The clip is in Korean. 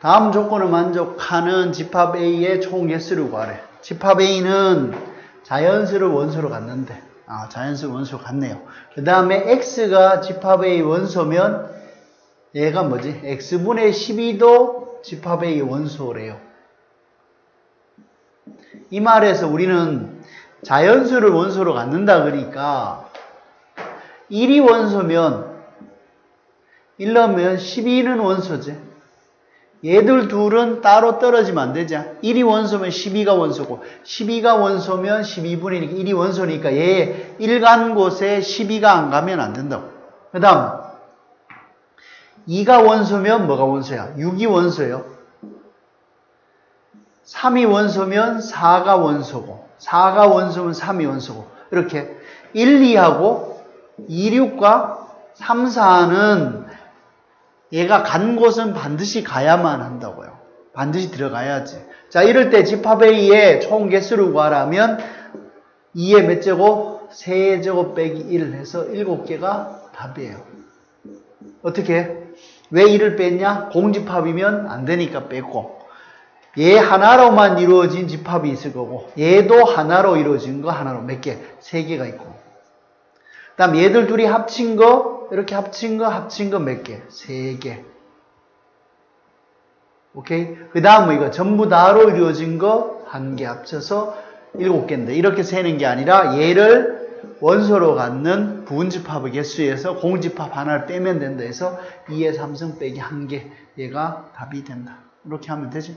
다음 조건을 만족하는 집합 A의 총 개수를 구하래. 집합 A는 자연수를 원소로 갖는데, 아, 자연수 원소로 갖네요. 그 다음에 X가 집합 A 원소면 얘가 뭐지? X분의 12도 집합 A 원소래요. 이 말에서 우리는 자연수를 원소로 갖는다 그러니까 1이 원소면 1 넣으면 12는 원소지. 얘들 둘은 따로 떨어지면 안 되죠. 1이 원소면 12가 원소고 12가 원소면 12분이니까 1이 원소니까 얘 1간 곳에 12가 안 가면 안 된다고. 그 다음 2가 원소면 뭐가 원소야? 6이 원소예요. 3이 원소면 4가 원소고 4가 원소면 3이 원소고 이렇게 1, 2하고 2, 6과 3, 4는 얘가 간 곳은 반드시 가야만 한다고요. 반드시 들어가야지. 자, 이럴 때 집합 A의 총 개수를 구하라면 2의 몇 제곱? 3제곱 빼기 1 해서 7개가 답이에요. 어떻게? 왜 1을 뺐냐? 공집합이면 안 되니까 뺐고 얘 하나로만 이루어진 집합이 있을 거고 얘도 하나로 이루어진 거 하나로 몇 개? 세 개가 있고 그 다음 얘들 둘이 합친 거 이렇게 합친 거 합친 거 몇 개? 세 개. 오케이? 그 다음 뭐 이거 전부 다로 이루어진 거 한 개 합쳐서 일곱 개인데 이렇게 세는 게 아니라 얘를 원소로 갖는 부분집합의 개수에서 공집합 하나를 빼면 된다 해서 2의 3승 빼기 한 개 얘가 답이 된다. 이렇게 하면 되지.